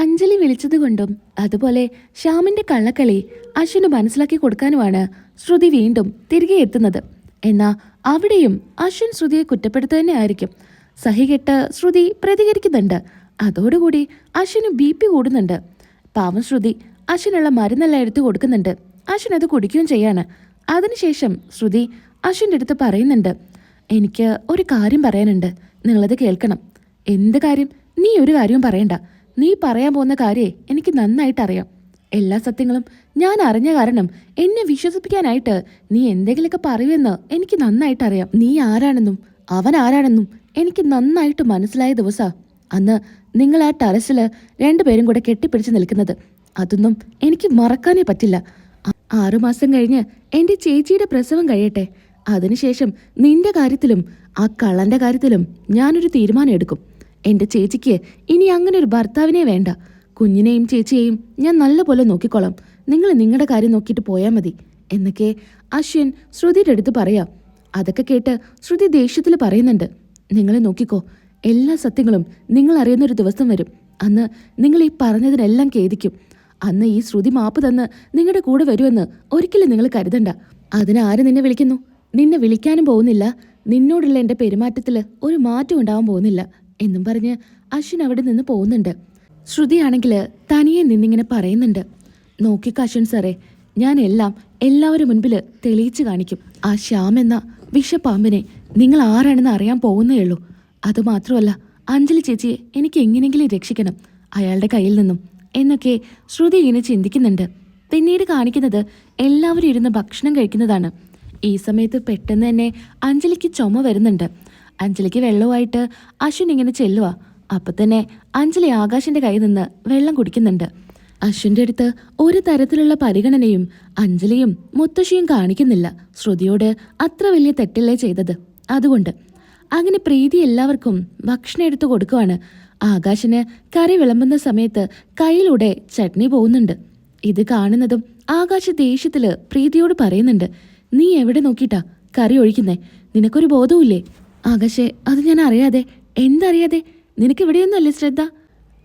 അഞ്ജലി വിളിച്ചതുകൊണ്ടും അതുപോലെ ശ്യാമിന്റെ കള്ളക്കളി അശ്വിന് മനസ്സിലാക്കി കൊടുക്കാനുമാണ് ശ്രുതി വീണ്ടും തിരികെ എത്തുന്നത്. എന്നാ അവിടെയും അശ്വിൻ ശ്രുതിയെ കുറ്റപ്പെടുത്തു തന്നെ ആയിരിക്കും സഹികെട്ട് ശ്രുതി പ്രതികരിക്കുന്നുണ്ട്. അതോടുകൂടി അശ്വിന് ബി പി കൂടുന്നുണ്ട്. പാവം ശ്രുതി അശ്വിനുള്ള മരുന്നെല്ലാം എടുത്തു കൊടുക്കുന്നുണ്ട്. അശ്വിൻ അത് കുടിക്കുകയും ചെയ്യാണ്. അതിനുശേഷം ശ്രുതി അശ്വിന്റെ അടുത്ത് പറയുന്നുണ്ട്. എനിക്ക് ഒരു കാര്യം പറയാനുണ്ട്. നിങ്ങളത് കേൾക്കണം. എന്ത് കാര്യം? നീ ഒരു കാര്യവും പറയണ്ട. നീ പറയാൻ പോകുന്ന കാര്യേ എനിക്ക് നന്നായിട്ട് അറിയാം എല്ലാ സത്യങ്ങളും ഞാൻ അറിഞ്ഞ കാരണം എന്നെ വിശ്വസിപ്പിക്കാനായിട്ട് നീ എന്തെങ്കിലുമൊക്കെ പറയുമെന്ന് എനിക്ക് നന്നായിട്ട് അറിയാം നീ ആരാണെന്നും അവൻ ആരാണെന്നും എനിക്ക് നന്നായിട്ട് മനസ്സിലായ ദിവസാ. അന്ന് നിങ്ങൾ ആ ടെറസിൽ രണ്ടുപേരും കൂടെ കെട്ടിപ്പിടിച്ച് നിൽക്കുന്നത്. അതൊന്നും എനിക്ക് മറക്കാനേ പറ്റില്ല. ആറുമാസം കഴിഞ്ഞ് എന്റെ ചേച്ചിയുടെ പ്രസവം കഴിയട്ടെ. അതിനുശേഷം നിന്റെ കാര്യത്തിലും ആ കള്ളന്റെ കാര്യത്തിലും ഞാനൊരു തീരുമാനം എടുക്കും. എന്റെ ചേച്ചിക്ക് ഇനി അങ്ങനെ ഒരു ഭർത്താവിനെ വേണ്ട. കുഞ്ഞിനെയും ചേച്ചിയെയും ഞാൻ നല്ലപോലെ നോക്കിക്കോളാം. നിങ്ങൾ നിങ്ങളുടെ കാര്യം നോക്കിയിട്ട് പോയാൽ മതി. എന്നൊക്കെ അശ്വിൻ ശ്രുതിയുടെ അടുത്ത് പറയാം. അതൊക്കെ കേട്ട് ശ്രുതി ദേഷ്യത്തിൽ പറയുന്നുണ്ട്. നിങ്ങളെ നോക്കിക്കോ. എല്ലാ സത്യങ്ങളും നിങ്ങൾ അറിയുന്ന ഒരു ദിവസം വരും. അന്ന് നിങ്ങൾ ഈ പറഞ്ഞതിനെല്ലാം ഖേദിക്കും. അന്ന് ഈ ശ്രുതി മാപ്പ് തന്ന് നിങ്ങളുടെ കൂടെ വരുമെന്ന് ഒരിക്കലും നിങ്ങൾ കരുതണ്ട. അതിനാര് നിന്നെ വിളിക്കുന്നു? നിന്നെ വിളിക്കാനും പോകുന്നില്ല. നിന്നോടുള്ള എന്റെ പെരുമാറ്റത്തിൽ ഒരു മാറ്റം ഉണ്ടാവാൻ പോകുന്നില്ല. എന്നും പറഞ്ഞ് അശ്വിൻ അവിടെ നിന്ന് പോകുന്നുണ്ട്. ശ്രുതിയാണെങ്കിൽ തനിയെ നിന്നിങ്ങനെ പറയുന്നുണ്ട്. നോക്കിക്കോ അശ്വിൻ സാറേ ഞാൻ എല്ലാം എല്ലാവരും മുൻപിൽ തെളിയിച്ചു കാണിക്കും. ആ ശ്യാം എന്ന വിഷപ്പാമ്പിനെ നിങ്ങൾ ആരാണെന്ന് അറിയാൻ പോകുന്നേ ഉള്ളൂ. അതുമാത്രമല്ല അഞ്ജലി ചേച്ചിയെ എനിക്ക് എങ്ങനെയെങ്കിലും രക്ഷിക്കണം അയാളുടെ കയ്യിൽ നിന്നും എന്നൊക്കെ ശ്രുതി ഇങ്ങനെ ചിന്തിക്കുന്നുണ്ട്. പിന്നീട് കാണിക്കുന്നത് എല്ലാവരും ഇരുന്ന് ഭക്ഷണം കഴിക്കുന്നതാണ്. ഈ സമയത്ത് പെട്ടെന്ന് തന്നെ അഞ്ജലിക്ക് ചുമ വരുന്നുണ്ട്. അഞ്ജലിക്ക് വെള്ളവുമായിട്ട് അശ്വിൻ ഇങ്ങനെ ചെല്ലുക അപ്പൊ തന്നെ അഞ്ജലി ആകാശിന്റെ കയ്യിൽ നിന്ന് വെള്ളം കുടിക്കുന്നുണ്ട്. അശ്വിന്റെ അടുത്ത് ഒരു തരത്തിലുള്ള പരിഗണനയും അഞ്ജലിയും മുത്തശ്ശിയും കാണിക്കുന്നില്ല. ശ്രുതിയോട് അത്ര വലിയ തെറ്റല്ലേ ചെയ്തത്? അതുകൊണ്ട്. അങ്ങനെ പ്രീതി എല്ലാവർക്കും ഭക്ഷണം എടുത്തു കൊടുക്കുവാണ്. ആകാശിന് കറി വിളമ്പുന്ന സമയത്ത് കയ്യിലൂടെ ചട്നി പോകുന്നുണ്ട്. ഇത് കാണുന്നതും ആകാശ് ദേഷ്യത്തിൽ പ്രീതിയോട് പറയുന്നുണ്ട്. നീ എവിടെ നോക്കിയിട്ടാ കറി ഒഴിക്കുന്നേ? നിനക്കൊരു ബോധവുമില്ലേ? ആകാശെ അത് ഞാൻ അറിയാതെ എന്തറിയാതെ? നിനക്ക് ഇവിടെയൊന്നുമല്ലേ ശ്രദ്ധ?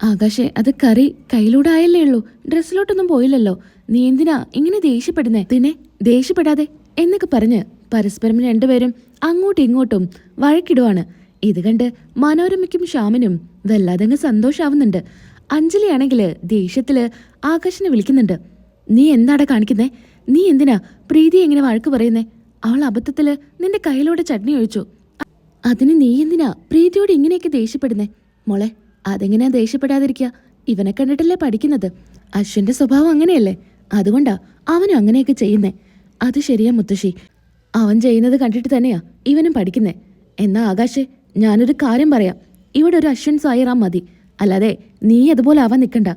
ആകാശെ അത് കറി കയ്യിലൂടെ ആയല്ലേ ഉള്ളൂ. ഡ്രസ്സിലോട്ടൊന്നും പോയില്ലല്ലോ. നീ എന്തിനാ ഇങ്ങനെ ദേഷ്യപ്പെടുന്നേ? പിന്നെ ദേഷ്യപ്പെടാതെ എന്നൊക്കെ പറഞ്ഞ് പരസ്പരം രണ്ടുപേരും അങ്ങോട്ടും ഇങ്ങോട്ടും വഴക്കിടുവാണ്. ഇത് കണ്ട് മനോരമയ്ക്കും ശ്യാമിനും വല്ലാതങ്ങ് സന്തോഷാവുന്നുണ്ട്. അഞ്ജലിയാണെങ്കിൽ ദേഷ്യത്തിൽ ആകാശിനെ വിളിക്കുന്നുണ്ട്. നീ എന്താടാ കാണിക്കുന്നേ? നീ എന്തിനാ പ്രീതി എങ്ങനെ വഴക്ക് പറയുന്നേ? അവൾ അബദ്ധത്തിൽ നിന്റെ കയ്യിലൂടെ ചട്നി ഒഴിച്ചു. അതിന് നീ എന്തിനാ പ്രീതിയോട് ഇങ്ങനെയൊക്കെ ദേഷ്യപ്പെടുന്നേ? മോളെ അതെങ്ങനെയാ ദേഷ്യപ്പെടാതിരിക്കുക ഇവനെ കണ്ടിട്ടല്ലേ പഠിക്കുന്നത്? അശ്വിന്റെ സ്വഭാവം അങ്ങനെയല്ലേ? അതുകൊണ്ടാ അവനും അങ്ങനെയൊക്കെ ചെയ്യുന്നേ. അത് ശരിയാ മുത്തശ്ശി. അവൻ ചെയ്യുന്നത് കണ്ടിട്ട് തന്നെയാ ഇവനും പഠിക്കുന്നേ. എന്നാ ആകാശേ ഞാനൊരു കാര്യം പറയാം. ഇവിടെ ഒരു അശ്വൻ സായിറാം മതി. അല്ലാതെ നീ അതുപോലെ ആവാൻ നിൽക്കണ്ട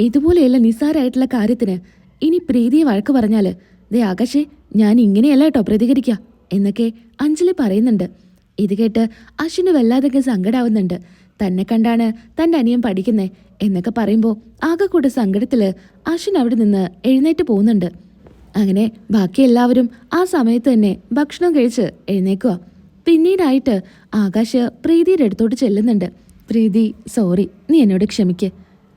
ഇതുപോലെയല്ല നിസ്സാരമായിട്ടുള്ള കാര്യത്തിന്. ഇനി പ്രീതിയെ വഴക്ക് പറഞ്ഞാൽ ദേ ആകാശേ ഞാൻ ഇങ്ങനെയല്ല കേട്ടോ പ്രതികരിക്കുക എന്നൊക്കെ അഞ്ജലി പറയുന്നുണ്ട്. ഇത് കേട്ട് അശ്വിന് വല്ലാതൊക്കെ സങ്കടാവുന്നുണ്ട്. തന്നെ കണ്ടാണ് തന്റെ അനിയൻ പഠിക്കുന്നേ എന്നൊക്കെ പറയുമ്പോൾ ആകെ കൂടെ സങ്കടത്തിൽ അശ്വിൻ അവിടെ നിന്ന് എഴുന്നേറ്റ് പോകുന്നുണ്ട്. അങ്ങനെ ബാക്കി എല്ലാവരും ആ സമയത്ത് തന്നെ ഭക്ഷണം കഴിച്ച് എഴുന്നേക്കുക പിന്നീടായിട്ട് ആകാശ് പ്രീതിയുടെ അടുത്തോട്ട് ചെല്ലുന്നുണ്ട്. പ്രീതി സോറി നീ എന്നോട് ക്ഷമിക്ക്.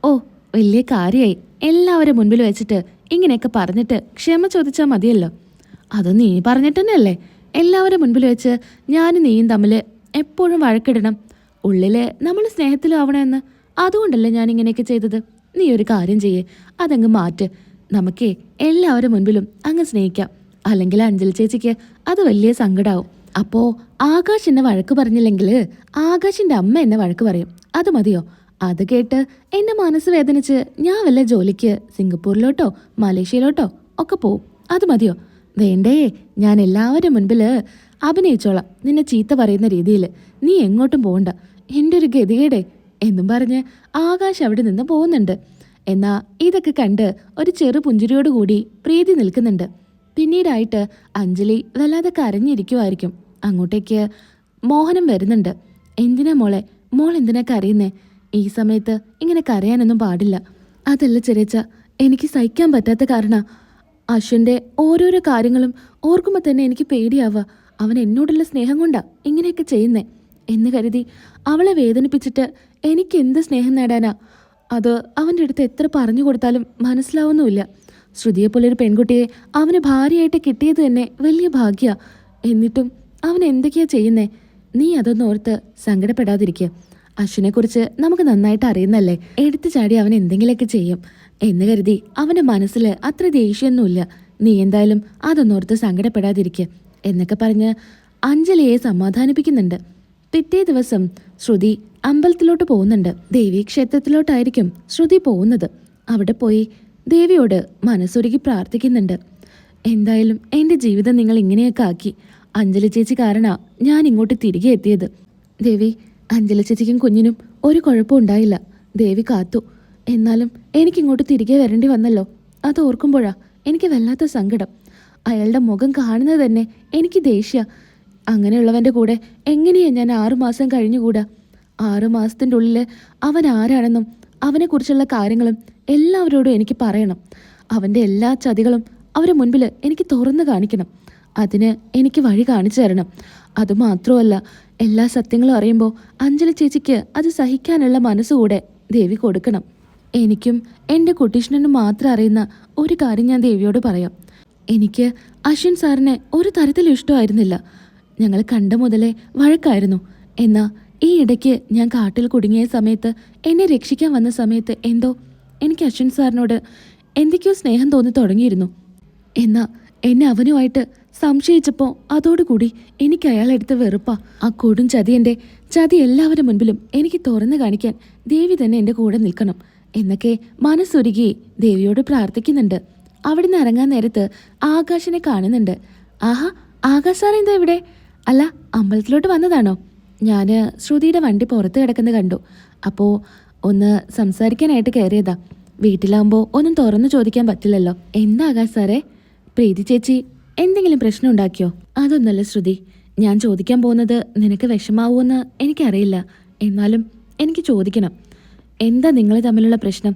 ഓ വലിയ കാര്യമായി എല്ലാവരും മുൻപിൽ വെച്ചിട്ട് ഇങ്ങനെയൊക്കെ പറഞ്ഞിട്ട് ക്ഷമ ചോദിച്ചാൽ മതിയല്ലോ. അത് നീ പറഞ്ഞിട്ട് എല്ലാവരും മുൻപിൽ വെച്ച് ഞാനും നീയും തമ്മിൽ എപ്പോഴും വഴക്കിടണം. ഉള്ളിൽ നമ്മൾ സ്നേഹത്തിലാവണമെന്ന് അതുകൊണ്ടല്ലേ ഞാൻ ഇങ്ങനെയൊക്കെ ചെയ്തത്. നീ ഒരു കാര്യം ചെയ്യേ അതങ്ങ് മാറ്റ്. നമുക്കേ എല്ലാവരും മുൻപിലും അങ്ങ് സ്നേഹിക്കാം. അല്ലെങ്കിൽ അഞ്ജലി ചേച്ചിക്ക് അത് വലിയ സങ്കടമാവും അപ്പോൾ ആകാശ് എന്നെ വഴക്ക് പറഞ്ഞില്ലെങ്കിൽ ആകാശിന്റെ അമ്മ എന്നെ വഴക്ക് പറയും. അത് മതിയോ? അത് കേട്ട് എന്റെ മനസ്സ് വേദനിച്ച് ഞാൻ വല്ല ജോലിക്ക് സിംഗപ്പൂരിലോട്ടോ മലേഷ്യയിലോട്ടോ ഒക്കെ പോവും. അത് മതിയോ? വേണ്ടേ ഞാൻ എല്ലാവരും മുൻപിൽ അഭിനയിച്ചോളാം നിന്നെ ചീത്ത പറയുന്ന രീതിയിൽ നീ എങ്ങോട്ടും പോകണ്ട എന്റെ ഒരു ഗതികേടെ എന്നും പറഞ്ഞ് ആകാശ് അവിടെ നിന്ന് പോകുന്നുണ്ട്. എന്നാ ഇതൊക്കെ കണ്ട് ഒരു ചെറു പുഞ്ചിരിയോട് കൂടി പ്രീതി നിൽക്കുന്നുണ്ട്. പിന്നീടായിട്ട് അഞ്ജലി വല്ലാതെ കരഞ്ഞിരിക്കുമായിരിക്കും അങ്ങോട്ടേക്ക് മോഹനം വരുന്നുണ്ട്. എന്തിനാ മോളെ? മോൾ എന്തിനാ കരയുന്നേ? ഈ സമയത്ത് ഇങ്ങനെ കരയാനൊന്നും പാടില്ല. അതല്ല ചെറിയച്ച എനിക്ക് സഹിക്കാൻ പറ്റാത്ത കാരണ. അശ്വന്റെ ഓരോരോ കാര്യങ്ങളും ഓർക്കുമ്പോൾ തന്നെ എനിക്ക് പേടിയാവുക അവൻ എന്നോടുള്ള സ്നേഹം കൊണ്ടാ ഇങ്ങനെയൊക്കെ ചെയ്യുന്നേ. എന്ന് കരുതി അവളെ വേദനിപ്പിച്ചിട്ട് എനിക്ക് എന്ത് സ്നേഹം നേടാനാ? അത് അവന്റെ അടുത്ത് എത്ര പറഞ്ഞു കൊടുത്താലും മനസ്സിലാവുന്നുമില്ല. ശ്രുതിയെ പോലെ ഒരു പെൺകുട്ടിയെ അവന് ഭാര്യയായിട്ട് കിട്ടിയത് തന്നെ വലിയ ഭാഗ്യ. എന്നിട്ടും അവൻ എന്തൊക്കെയാ ചെയ്യുന്നേ? നീ അതൊന്നോർത്ത് ഓർത്ത് സങ്കടപ്പെടാതിരിക്കുക അശ്വിനെക്കുറിച്ച് നമുക്ക് നന്നായിട്ട് അറിയുന്നല്ലേ? എടുത്തു ചാടി അവൻ എന്തെങ്കിലുമൊക്കെ ചെയ്യും. എന്ന് കരുതി അവന്റെ മനസ്സിൽ അത്ര ദേഷ്യമൊന്നുമില്ല. നീ എന്തായാലും അതൊന്നോർത്ത് സങ്കടപ്പെടാതിരിക്കുക എന്നൊക്കെ പറഞ്ഞ് അഞ്ജലിയെ സമാധാനിപ്പിക്കുന്നുണ്ട്. പിറ്റേ ദിവസം ശ്രുതി അമ്പലത്തിലോട്ട് പോകുന്നുണ്ട്. ദേവീ ക്ഷേത്രത്തിലോട്ടായിരിക്കും ശ്രുതി പോകുന്നത്. അവിടെ പോയി ദേവിയോട് മനസ്സൊരുക്കി പ്രാർത്ഥിക്കുന്നുണ്ട്. എന്തായാലും എന്റെ ജീവിതം നിങ്ങൾ ഇങ്ങനെയൊക്കെ ആക്കി. അഞ്ജലി ചേച്ചി കാരണ ഞാൻ ഇങ്ങോട്ട് തിരികെ എത്തിയത്. ദേവി അഞ്ജലി ചേച്ചിക്കും കുഞ്ഞിനും ഒരു കുഴപ്പവും ഉണ്ടായില്ല. ദേവി കാത്തു. എന്നാലും എനിക്കിങ്ങോട്ട് തിരികെ വരേണ്ടി വന്നല്ലോ. അത് ഓർക്കുമ്പോഴാ എനിക്ക് വല്ലാത്ത സങ്കടം. അയാളുടെ മുഖം കാണുന്നത് തന്നെ എനിക്ക് ദേഷ്യ. അങ്ങനെയുള്ളവന്റെ കൂടെ എങ്ങനെയാ ഞാൻ ആറുമാസം കഴിഞ്ഞുകൂടാ? ആറുമാസത്തിന്റെ ഉള്ളിൽ അവൻ ആരാണെന്നും അവനെക്കുറിച്ചുള്ള കാര്യങ്ങളും എല്ലാവരോടും എനിക്ക് പറയണം. അവന്റെ എല്ലാ ചതികളും അവരെ മുൻപിൽ എനിക്ക് തുറന്നു കാണിക്കണം. അതിന് എനിക്ക് വഴി കാണിച്ചു തരണം. അതുമാത്രമല്ല എല്ലാ സത്യങ്ങളും അറിയുമ്പോൾ അഞ്ജലി ചേച്ചിക്ക് അത് സഹിക്കാനുള്ള മനസ്സുകൂടെ ദേവി കൊടുക്കണം. എനിക്കും എന്റെ കുട്ടീഷ്ണനും മാത്രം അറിയുന്ന ഒരു കാര്യം ഞാൻ ദേവിയോട് പറയാം. എനിക്ക് അശ്വിൻ സാറിനെ ഒരു തരത്തിലും ഇഷ്ടമായിരുന്നില്ല. ഞങ്ങൾ കണ്ട മുതലേ വഴക്കായിരുന്നു. എന്നാൽ ഈ ഇടയ്ക്ക് ഞാൻ കാട്ടിൽ കുടുങ്ങിയ സമയത്ത് എന്നെ രക്ഷിക്കാൻ വന്ന സമയത്ത് എന്തോ എനിക്ക് അശ്വിൻ സാറിനോട് എന്തൊക്കെയോ സ്നേഹം തോന്നി തുടങ്ങിയിരുന്നു. എന്നാൽ എന്നെ അവനുമായിട്ട് സംശയിച്ചപ്പോൾ അതോടുകൂടി എനിക്ക് അയാളെടുത്ത് വെറുപ്പാ. ആ കൊടും ചതി എന്റെ ചതി എല്ലാവരുടെ മുൻപിലും എനിക്ക് തുറന്നു കാണിക്കാൻ ദേവി തന്നെ എന്റെ കൂടെ നിൽക്കണം. എന്നൊക്കെ മനസ്സൊരുകി ദേവിയോട് പ്രാർത്ഥിക്കുന്നുണ്ട്. അവിടുന്ന് ഇറങ്ങാൻ നേരത്ത് ആകാശിനെ കാണുന്നുണ്ട്. ആഹാ ആകാശാണ് എന്താ ഇവിടെ? അല്ല അമ്പലത്തിലോട്ട് വന്നതാണോ? ഞാൻ ശ്രുതിയുടെ വണ്ടി പുറത്ത് കിടക്കുന്നത് കണ്ടു. അപ്പോൾ ഒന്ന് സംസാരിക്കാനായിട്ട് കയറിയതാ. വീട്ടിലാകുമ്പോൾ ഒന്നും തുറന്നു ചോദിക്കാൻ പറ്റില്ലല്ലോ. എന്താ ആകാശ് സാറേ പ്രീതി ചേച്ചി എന്തെങ്കിലും പ്രശ്നം ഉണ്ടാക്കിയോ? അതൊന്നല്ല ശ്രുതി. ഞാൻ ചോദിക്കാൻ പോകുന്നത് നിനക്ക് വിഷമാവുമെന്ന് എനിക്കറിയില്ല. എന്നാലും എനിക്ക് ചോദിക്കണം. എന്താ നിങ്ങൾ തമ്മിലുള്ള പ്രശ്നം?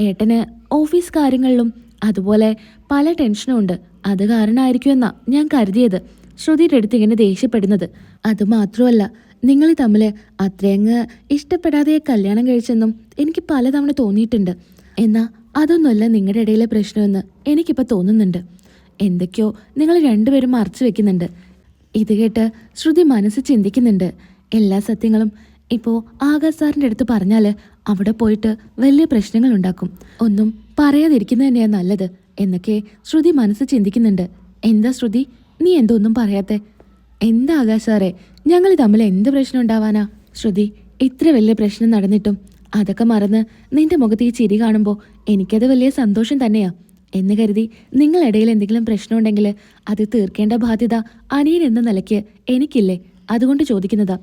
ഏട്ടന് ഓഫീസ് കാര്യങ്ങളിലും അതുപോലെ പല ടെൻഷനും ഉണ്ട്. അത് കാരണമായിരിക്കുമെന്നാ ഞാൻ കരുതിയത്. ശ്രുതിയുടെ അടുത്ത് ഇങ്ങനെ ദേഷ്യപ്പെടുന്നത്. അത് മാത്രമല്ല നിങ്ങൾ തമ്മിൽ അത്രയങ്ങ് ഇഷ്ടപ്പെടാതെ കല്യാണം കഴിച്ചെന്നും എനിക്ക് പലതവണ തോന്നിയിട്ടുണ്ട്. എന്നാ അതൊന്നുമല്ല നിങ്ങളുടെ ഇടയിലെ പ്രശ്നമെന്ന് എനിക്കിപ്പോൾ തോന്നുന്നുണ്ട്. എന്തൊക്കെയോ നിങ്ങൾ രണ്ടുപേരും മറച്ചു വെക്കുന്നുണ്ട്. ഇത് കേട്ട് ശ്രുതി മനസ്സ് ചിന്തിക്കുന്നുണ്ട്. എല്ലാ സത്യങ്ങളും ഇപ്പോൾ ആകാശ് സാറിന്റെ അടുത്ത് പറഞ്ഞാൽ അവിടെ പോയിട്ട് വലിയ പ്രശ്നങ്ങൾ ഉണ്ടാക്കും. ഒന്നും പറയാതിരിക്കുന്നത് തന്നെയാണ് നല്ലത് എന്നൊക്കെ ശ്രുതി മനസ്സ് ചിന്തിക്കുന്നുണ്ട്. എന്താ ശ്രുതി? നീ എന്തൊന്നും പറയാത്തെ? എന്താ ആകാശ് സാറേ? ഞങ്ങൾ തമ്മിൽ എന്ത് പ്രശ്നം ഉണ്ടാവാനാ? ശ്രുതി ഇത്ര വലിയ പ്രശ്നം നടന്നിട്ടും അതൊക്കെ മറന്ന് നിന്റെ മുഖത്ത് ഈ ചിരി കാണുമ്പോൾ എനിക്കത് വലിയ സന്തോഷം തന്നെയാ. എന്ന് കരുതി നിങ്ങളിടയിൽ എന്തെങ്കിലും പ്രശ്നമുണ്ടെങ്കിൽ അത് തീർക്കേണ്ട ബാധ്യത അനിയൻ എന്ന നിലയ്ക്ക് എനിക്കില്ലേ? അതുകൊണ്ട് ചോദിക്കുന്നതാ.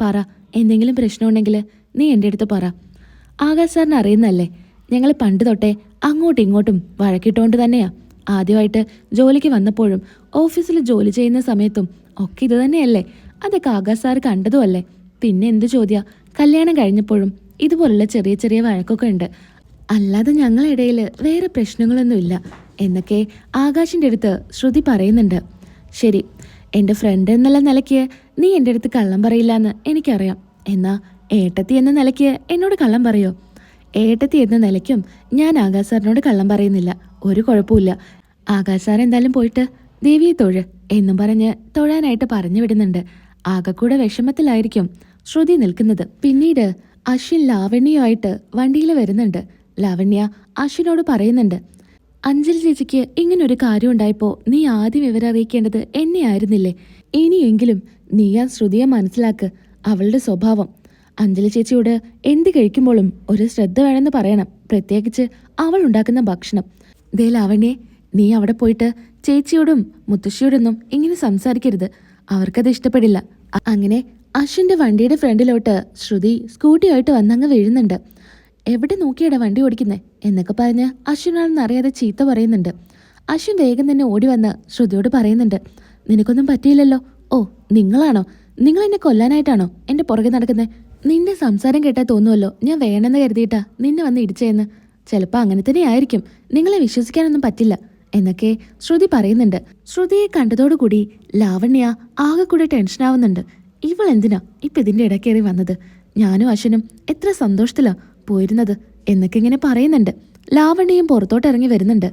പറ എന്തെങ്കിലും പ്രശ്നമുണ്ടെങ്കിൽ നീ എന്റെ അടുത്ത് പറ. ആകാശ് സാറിന് അറിയുന്നല്ലേ ഞങ്ങൾ പണ്ട് തൊട്ടേ അങ്ങോട്ടും ഇങ്ങോട്ടും വഴക്കിട്ടുകൊണ്ട് തന്നെയാ. ആദ്യമായിട്ട് ജോലിക്ക് വന്നപ്പോഴും ഓഫീസിൽ ജോലി ചെയ്യുന്ന സമയത്തും ഒക്കെ ഇത് തന്നെയല്ലേ? അതൊക്കെ ആകാശ് സാർ കണ്ടതുമല്ലേ പിന്നെ എന്ത് ചോദ്യ? കല്യാണം കഴിഞ്ഞപ്പോഴും ഇതുപോലുള്ള ചെറിയ ചെറിയ വഴക്കൊക്കെ ഉണ്ട്. അല്ലാതെ ഞങ്ങളിടയിൽ വേറെ പ്രശ്നങ്ങളൊന്നുമില്ല എന്നൊക്കെ ആകാശിന്റെ അടുത്ത് ശ്രുതി പറയുന്നുണ്ട്. ശരി എന്റെ ഫ്രണ്ട് എന്നുള്ള നിലയ്ക്ക് നീ എന്റെ അടുത്ത് കള്ളം പറയില്ല എന്ന് എനിക്കറിയാം. എന്നാൽ ഏട്ടത്തി എന്ന നിലയ്ക്ക് എന്നോട് കള്ളം പറയോ? ഏട്ടത്തി എന്ന നിലയ്ക്കും ഞാൻ ആകാശ് സാറിനോട് കള്ളം പറയുന്നില്ല. ഒരു കുഴപ്പമില്ല ആകാശ് സാർ എന്തായാലും പോയിട്ട് ദേവിയെ തൊഴ് എന്നും പറഞ്ഞ് തൊഴാനായിട്ട് പറഞ്ഞു വിടുന്നുണ്ട്. ആകെക്കൂടെ വിഷമത്തിലായിരിക്കും ശ്രുതി നിൽക്കുന്നത്. പിന്നീട് അശ്വിൻ ലാവണ്യമായിട്ട് വണ്ടിയിൽ വരുന്നുണ്ട്. ലാവണ്യ അശ്വിനോട് പറയുന്നുണ്ട് അഞ്ജലി ചേച്ചിക്ക് ഇങ്ങനൊരു കാര്യം ഉണ്ടായപ്പോൾ നീ ആദ്യം വിവരം അറിയിക്കേണ്ടത് എന്നെ ആയിരുന്നില്ലേ? ഇനിയെങ്കിലും നീ ആ ശ്രുതിയെ മനസ്സിലാക്ക് അവളുടെ സ്വഭാവം. അഞ്ജലി ചേച്ചിയോട് എന്ത് കഴിക്കുമ്പോഴും ഒരു ശ്രദ്ധ വേണമെന്ന് പറയണം പ്രത്യേകിച്ച് അവൾ ഉണ്ടാക്കുന്ന ഭക്ഷണം. ദേ ലാവണ്യെ നീ അവിടെ പോയിട്ട് ചേച്ചിയോടും മുത്തശ്ശിയോടൊന്നും ഇങ്ങനെ സംസാരിക്കരുത് അവർക്കത് ഇഷ്ടപ്പെടില്ല. അങ്ങനെ അശ്വിന്റെ വണ്ടിയുടെ ഫ്രണ്ടിലോട്ട് ശ്രുതി സ്കൂട്ടിയായിട്ട് വന്നങ്ങ് വീഴുന്നുണ്ട്. എവിടെ നോക്കിയാടാ വണ്ടി ഓടിക്കുന്നത് എന്നൊക്കെ പറഞ്ഞ് അശ്വിനാണെന്ന് അറിയാതെ ചീത്ത പറയുന്നുണ്ട്. അശ്വിൻ വേഗം തന്നെ ഓടി വന്ന് ശ്രുതിയോട് പറയുന്നുണ്ട് നിനക്കൊന്നും പറ്റിയില്ലല്ലോ. ഓ നിങ്ങളാണോ? നിങ്ങൾ എന്നെ കൊല്ലാനായിട്ടാണോ എന്റെ പുറകെ നടക്കുന്നത് നിന്റെ സംസാരം കേട്ടാൽ തോന്നുമല്ലോ ഞാൻ വേണമെന്ന് കരുതിയിട്ടാ നിന്നെ വന്ന് ഇടിച്ചതെന്ന് ചിലപ്പോൾ അങ്ങനെ തന്നെ ആയിരിക്കും. നിങ്ങളെ വിശ്വസിക്കാനൊന്നും പറ്റില്ല. എന്നൊക്കെ ശ്രുതി പറയുന്നുണ്ട്. ശ്രുതിയെ കണ്ടതോടുകൂടി ലാവണ്യ ആകെ കൂടെ ടെൻഷനാവുന്നുണ്ട്. ഇവൾ എന്തിനാ ഇപ്പം ഇതിന്റെ ഇടക്കേറി വന്നത്? ഞാനും അശ്വനും എത്ര സന്തോഷത്തിലാ. പോയിരുന്നത് എന്നൊക്കെ ഇങ്ങനെ പറയുന്നുണ്ട്. ലാവണ്യയും പുറത്തോട്ട് ഇറങ്ങി വരുന്നുണ്ട്.